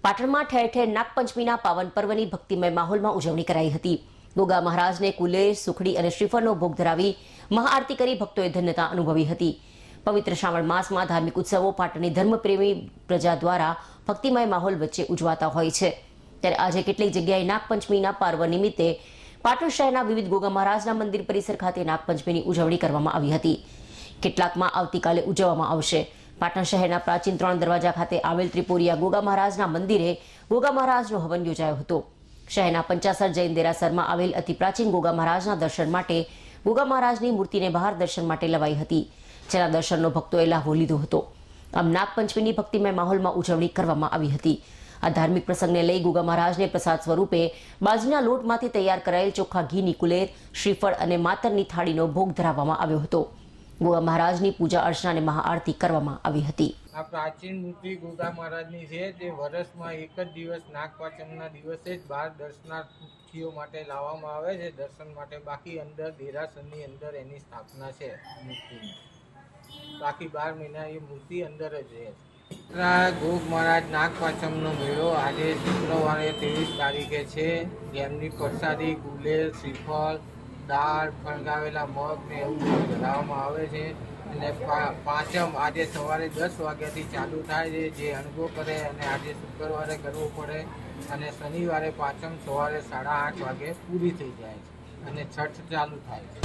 પાટણમાં ઠેર ઠેર નાગપંચમીના પાવન પર્વની ભક્તિમય માહોલમાં ઉજવણી કરાઈ હતી. ગોગા મહારાજને કુલેર, સુખડી અને શ્રીફળનો ભોગ ધરાવી મહાઆરતી કરી ભક્તોએ ધન્યતા અનુભવી હતી. પવિત્ર શ્રાવણ માસમાં ધાર્મિક ઉત્સવો પાટણની ધર્મપ્રેમી પ્રજા દ્વારા ભક્તિમય માહોલ વચ્ચે ઉજવાતા હોય છે. ત્યારે આજે કેટલીક જગ્યાએ નાગપંચમીના પર્વ નિમિત્તે પાટણ શહેરના વિવિધ ગોગા મહારાજના મંદિર પરિસર ખાતે નાગપંચમીની ઉજવણી કરવામાં આવી હતી. કેટલાકમાં આવતીકાલે ઉજવવામાં આવશે. પાટણ શહેરના પ્રાચીન ત્રણ દરવાજા ખાતે આવેલ ત્રિપુરિયા ગોગા મહારાજના મંદિરે ગોગા મહારાજનો હવન યોજાયો હતો. શહેરના પંચાસર જૈન દેરાસરમાં આવેલ અતિ પ્રાચીન ગોગા મહારાજના દર્શન માટે ગોગા મહારાજની મૂર્તિને બહાર દર્શન માટે લવાઈ હતી. જેના દર્શનનો ભક્તોએ લાભો લીધો હતો. આમ નાગપંચમીની ભક્તિમય માહોલમાં ઉજવણી કરવામાં આવી હતી. આ ધાર્મિક પ્રસંગને લઈ ગોગા મહારાજને પ્રસાદ સ્વરૂપે બાજરીના લોટમાંથી તૈયાર કરાયેલ ચોખ્ખા ઘીની કુલેર, શ્રીફળ અને માતરની થાળીનો ભોગ ધરાવવામાં આવ્યો હતો. ગોગા મહારાજની પૂજા અર્ચના અને મહાઆરતી કરવામાં આવી હતી. આ પ્રાચીન મૂર્તિ ગોગા મહારાજની છે, જે વર્ષમાં એક જ દિવસ નાગપાંચમના દિવસે જ બહાર દર્શનાર્થીઓ માટે લાવવામાં આવે છે. દર્શન માટે બાકી અંદર દેરાસરની અંદર એની સ્થાપના છે મૂર્તિની. બાકી બાર મહિના એ મૂર્તિ અંદર જ રહે છે. ગોગ મહારાજ નાગપાંચમનો મેળો આજે શુક્રવારે ત્રેવીસ તારીખે છે. જેમની પ્રસાદી ગુલેર શ્રીફળ દાળ ફણગાવેલા મગ ને એવું ધરાવવામાં આવે છે. અને પાંચમ આજે સવારે દસ વાગ્યાથી ચાલુ થાય છે. જે અનુભવ કરે અને આજે શુક્રવારે કરવો પડે. અને શનિવારે પાંચમ સવારે સાડા આઠ વાગે પૂરી થઈ જાય છે. અને છઠ ચાલુ થાય છે.